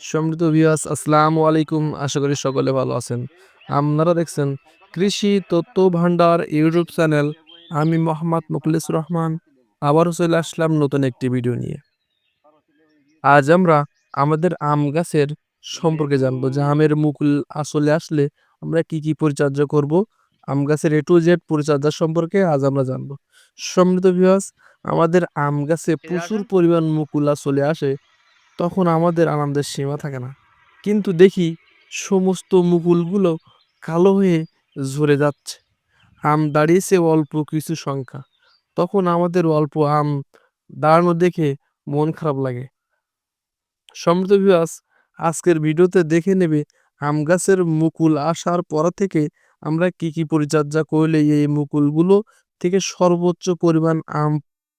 সম্মানিত ভিউয়ার্স আসসালামু আলাইকুম। আশা করি সকলে ভালো আছেন। আপনারা দেখছেন কৃষি তথ্য ভান্ডার ইউটিউব চ্যানেল। আমি মোহাম্মদ মুখলিস রহমান। আবারও চলে আসলাম নতুন একটি ভিডিও নিয়ে। আজ আমরা আমাদের আম গাছের সম্পর্কে জানব। যে আমের মুকুল আসলে আসলে আমরা কি কি পরিচর্যা করব, আম গাছের এ টু জেড পরিচর্যা সম্পর্কে আজ আমরা জানব। সমৃদ্ধ ভিউয়ার্স আমাদের আম গাছে প্রচুর পরিমাণ মুকুল চলে আসে। তখন আমাদের আনন্দের সীমা থাকে না। কিন্তু দেখি সমস্ত মুকুলগুলো কালো হয়ে ঝরে যাচ্ছে। আম দাঁড়িয়েছে অল্প কিছু সংখ্যা। তখন আমাদের অল্প আম দাঁড়ানো দেখে মন খারাপ লাগে। সমৃদ্ধ বিবাস আজকের ভিডিওতে দেখে নেবে আম গাছের মুকুল আসার পর থেকে আমরা কি কি পরিচর্যা করলে এই মুকুলগুলো থেকে সর্বোচ্চ পরিমাণ আম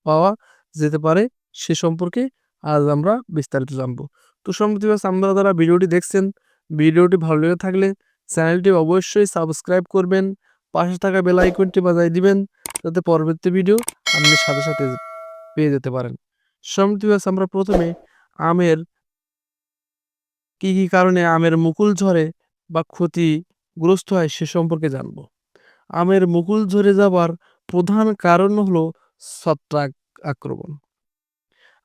পাওয়া যেতে পারে সে সম্পর্কে আজ আমরা বিস্তারিত জানব। তো সম্প্রতি আপনারা যারা ভিডিওটি দেখছেন, ভিডিওটি ভালো লেগে থাকলে চ্যানেলটি অবশ্যই সাবস্ক্রাইব করবেন, পাশে থাকা বেল আইকনটি বাজাই দিবেন, যাতে পরবর্তী ভিডিও আপনি সাথে সাথে পেয়ে যেতে পারেন। সম্প্রতি আমরা প্রথমে আমের কি কি কারণে আমের মুকুল ঝরে বা ক্ষতিগ্রস্ত হয় সে সম্পর্কে জানব। আমের মুকুল ঝরে যাবার প্রধান কারণ হলো ছত্রাক আক্রমণ।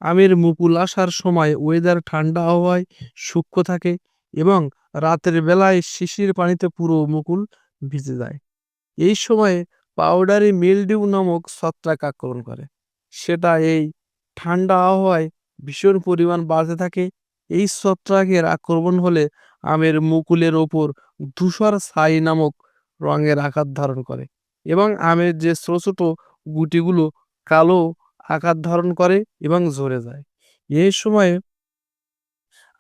আমের মুকুল আসার সময় ওয়েদার ঠান্ডা হওয়ায় সূক্ষ্ম থাকে এবং রাতের বেলায় শিশির পানিতে পুরো মুকুল ভিজে যায়। এই সময়ে পাউডারি মিলডিউ নামক ছত্রাক আক্রমণ করে। সেটা এই ঠান্ডা আবহাওয়ায় ভীষণ পরিমাণ বাড়তে থাকে। এই ছত্রাকের আক্রমণ হলে আমের মুকুলের ওপর ধূসর ছাই নামক রঙের আকার ধারণ করে এবং আমের যে ছোট ছোট গুটিগুলো কালো আকার ধারণ করে এবং ঝরে যায়। এই সময়ে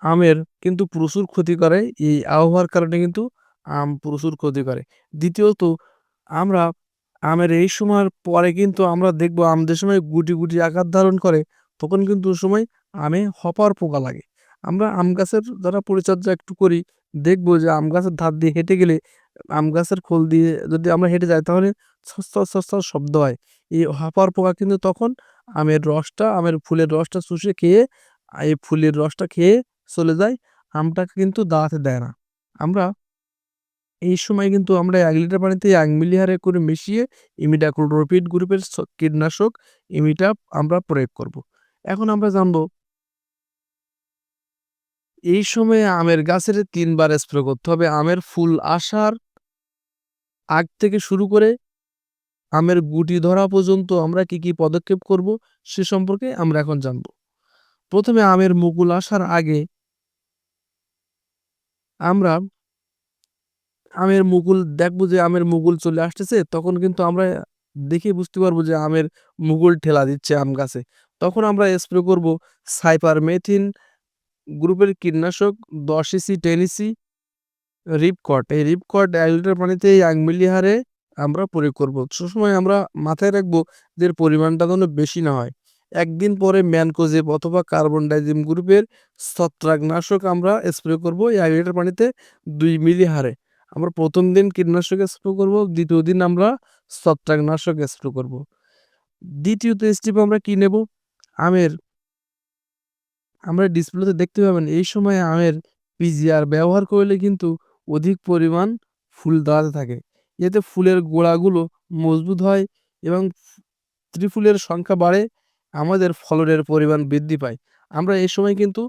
আমের কিন্তু প্রচুর ক্ষতি করে, এই আবহাওয়ার কারণে কিন্তু আম প্রচুর ক্ষতি করে। দ্বিতীয়ত, আমরা আমের এই সময়ের পরে কিন্তু আমরা দেখব আম যে সময় গুটি গুটি আকার ধারণ করে, তখন কিন্তু ওই সময় আমে হপার পোকা লাগে। আমরা আম গাছের যারা পরিচর্যা একটু করি, দেখব যে আম গাছের ধার দিয়ে হেঁটে গেলে, আম গাছের খোল দিয়ে যদি আমরা হেঁটে যাই, তাহলে সস্তা সস্তা শব্দ হয়। এই হপার পোকা কিন্তু তখন আমের রসটা, আমের ফুলের রসটা চুষে খেয়ে, এই ফুলের রসটা খেয়ে চলে যায়। আমটাকে কিন্তু দাঁড়াতে দেয় না। আমরা এই সময় কিন্তু আমরা এক লিটার পানিতে এক মিলি হারে করে মিশিয়ে ইমিডাক্লোরোপিড গ্রুপের কীটনাশক ইমিটা আমরা প্রয়োগ করব। এখন আমরা জানব এই সময়ে আমের গাছের তিনবার স্প্রে করতে হবে। আমের ফুল আসার আগ থেকে শুরু করে আমের গুটি ধরা পর্যন্ত আমরা কি কি পদক্ষেপ করব সে সম্পর্কে আমরা এখন জানব। প্রথমে আমের মুকুল আসার আগে আমরা আমের মুকুল দেখব যে আমের মুকুল চলে আসতেছে, তখন কিন্তু আমরা দেখে বুঝতে পারব যে আমের মুকুল ঠেলা দিচ্ছে আম গাছে। তখন আমরা স্প্রে করব সাইপার মেথিন গ্রুপের কীটনাশক দশ E C ten E C Ripcord এই রিপকট এক লিটার পানিতে এক মিলি হারে আমরা প্রয়োগ করব। সবসময় আমরা মাথায় রাখব যে পরিমাণটা যেন বেশি না হয়। একদিন পরে ম্যানকোজেব অথবা কার্বন ডাইজিম গ্রুপের ছত্রাকনাশক আমরা স্প্রে করব এক লিটার পানিতে দুই মিলি হারে। আমরা প্রথম দিন কীটনাশক স্প্রে করব, দ্বিতীয় দিন আমরা ছত্রাকনাশক স্প্রে করব। দ্বিতীয়ত স্টেপ আমরা কি নেব? আমের। আমরা ডিসপ্লেতে দেখতে পাবেন এই সময় আমের পিজিআর ব্যবহার করলে কিন্তু অধিক পরিমাণ ফুল দাঁড়াতে থাকে। এতে ফুলের গোড়াগুলো মজবুত হয় এবং ত্রিফুলের সংখ্যা বাড়ে, আমাদের ফলনের পরিমাণ বৃদ্ধি পায়। আমরা এই সময় কিন্তু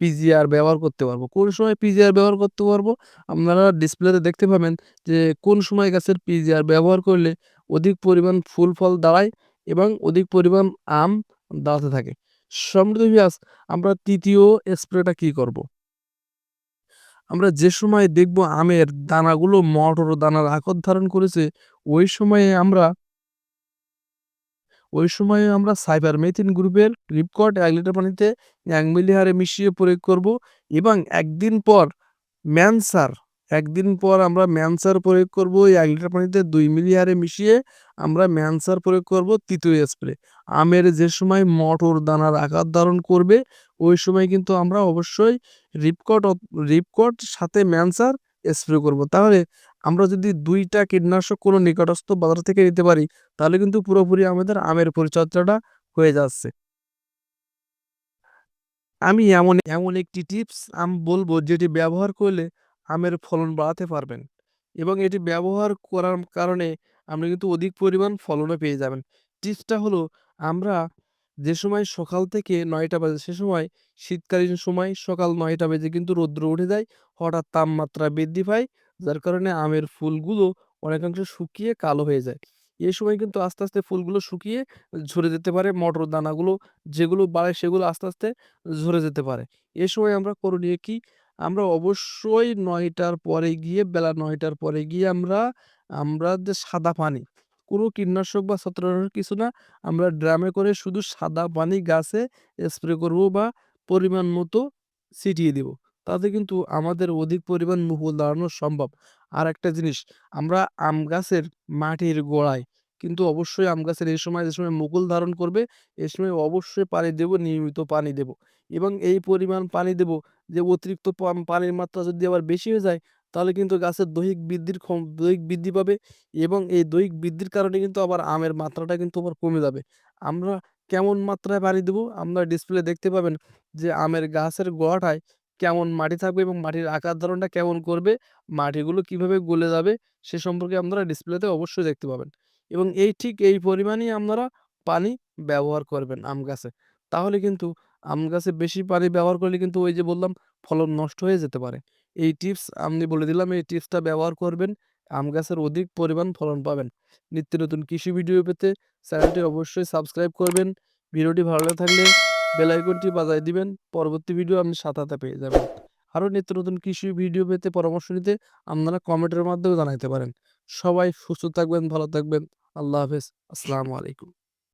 পিজিআর ব্যবহার করতে পারব। কোন সময় পিজিআর ব্যবহার করতে পারব? আপনারা ডিসপ্লেতে দেখতে পাবেন যে কোন সময় গাছের পিজিআর ব্যবহার করলে অধিক পরিমাণ ফুল, ফল দাঁড়ায় এবং অধিক পরিমাণ আম দাঁড়াতে থাকে। সমৃদ্ধ আমরা তৃতীয় স্প্রেটা কি করব। আমরা যে সময় দেখব আমের দানাগুলো মটর দানার আকর ধারণ করেছে, ওই সময়ে আমরা, ওই সময়ে আমরা সাইবার মেথিন গ্রুপের রিপকট এক লিটার পানিতে এক মিলি হারে মিশিয়ে প্রয়োগ করব এবং একদিন পর ম্যানসার, একদিন পর আমরা ম্যানসার প্রয়োগ করব এক লিটার পানিতে দুই মিলি হারে মিশিয়ে আমরা ম্যানসার প্রয়োগ করব তৃতীয় স্প্রে। আমের যে সময় মটর দানার আকার ধারণ করবে, ওই সময় কিন্তু আমরা অবশ্যই রিপকট রিপকট সাথে ম্যানসার স্প্রে করব। তাহলে আমরা যদি দুইটা কীটনাশক কোনো নিকটস্থ বাজার থেকে নিতে পারি, তাহলে কিন্তু পুরোপুরি আমাদের আমের পরিচর্যাটা হয়ে যাচ্ছে। আমি এমন এমন একটি টিপস আমি বলব যেটি ব্যবহার করলে আমের ফলন বাড়াতে পারবেন এবং এটি ব্যবহার করার কারণে আপনি কিন্তু অধিক পরিমাণ ফলনও পেয়ে যাবেন। টিপসটা হলো, আমরা যে সময় সকাল থেকে নয়টা বাজে, সে সময় শীতকালীন সময় সকাল নয়টা বেজে কিন্তু রৌদ্র উঠে যায়, হঠাৎ তাপমাত্রা বৃদ্ধি পায়, যার কারণে আমের ফুলগুলো অনেকাংশে শুকিয়ে কালো হয়ে যায়। এই সময় কিন্তু আস্তে আস্তে ফুলগুলো শুকিয়ে ঝরে যেতে পারে, মটর দানাগুলো যেগুলো বাড়ে সেগুলো আস্তে আস্তে ঝরে যেতে পারে। এ সময় আমরা করণীয় কি? আমরা অবশ্যই নয়টার পরে গিয়ে, বেলা নয়টার পরে গিয়ে আমরা আমরা যে সাদা পানি, কোনো কীটনাশক বা ছত্রাকনাশক কিছু না, আমরা ড্রামে করে শুধু সাদা পানি গাছে স্প্রে করব বা পরিমাণ মতো ছিটিয়ে দেব। তাতে কিন্তু আমাদের অধিক পরিমাণ মুকুল দাঁড়ানো সম্ভব। আর একটা জিনিস, আমরা আম গাছের মাটির গোড়ায় কিন্তু অবশ্যই আম গাছের এই সময়, যে সময় মুকুল ধারণ করবে এ সময় অবশ্যই পানি দেব, নিয়মিত পানি দেব। এবং এই পরিমাণ পানি দেব, যে অতিরিক্ত পানির মাত্রা যদি আবার বেশি হয়ে যায় তাহলে কিন্তু গাছের দৈহিক বৃদ্ধির দৈহিক বৃদ্ধি পাবে এবং এই দৈহিক বৃদ্ধির কারণে কিন্তু আবার আমের মাত্রাটা কিন্তু আবার কমে যাবে। আমরা কেমন মাত্রায় পানি দেবো? আপনারা ডিসপ্লে দেখতে পাবেন যে আমের গাছের গোড়াটায় কেমন মাটি থাকবে এবং মাটির আকার ধারণটা কেমন করবে, মাটিগুলো কীভাবে গলে যাবে সে সম্পর্কে আপনারা ডিসপ্লেতে অবশ্যই দেখতে পাবেন। এবং এই ঠিক এই পরিমাণেই আপনারা পানি ব্যবহার করবেন আম গাছে। তাহলে কিন্তু আম গাছে বেশি পানি ব্যবহার করলে কিন্তু ওই যে বললাম ফলন নষ্ট হয়ে যেতে পারে। এই টিপস আমি বলে দিলাম, এই টিপসটা ব্যবহার করবেন, আম গাছের অধিক পরিমাণ ফলন পাবেন। নিত্য নতুন কৃষি ভিডিও পেতে চ্যানেলটি অবশ্যই সাবস্ক্রাইব করবেন। ভিডিওটি ভালো লাগে থাকলে বেল আইকনটি বাজায় দিবেন, পরবর্তী ভিডিও আপনি সাথে পেয়ে যাবেন। আরও নিত্য নতুন কৃষি ভিডিও পেতে পরামর্শ নিতে আপনারা কমেন্টের মাধ্যমে জানাতে পারেন। সবাই সুস্থ থাকবেন, ভালো থাকবেন। আল্লাহ হাফেজ। আসসালামু আলাইকুম।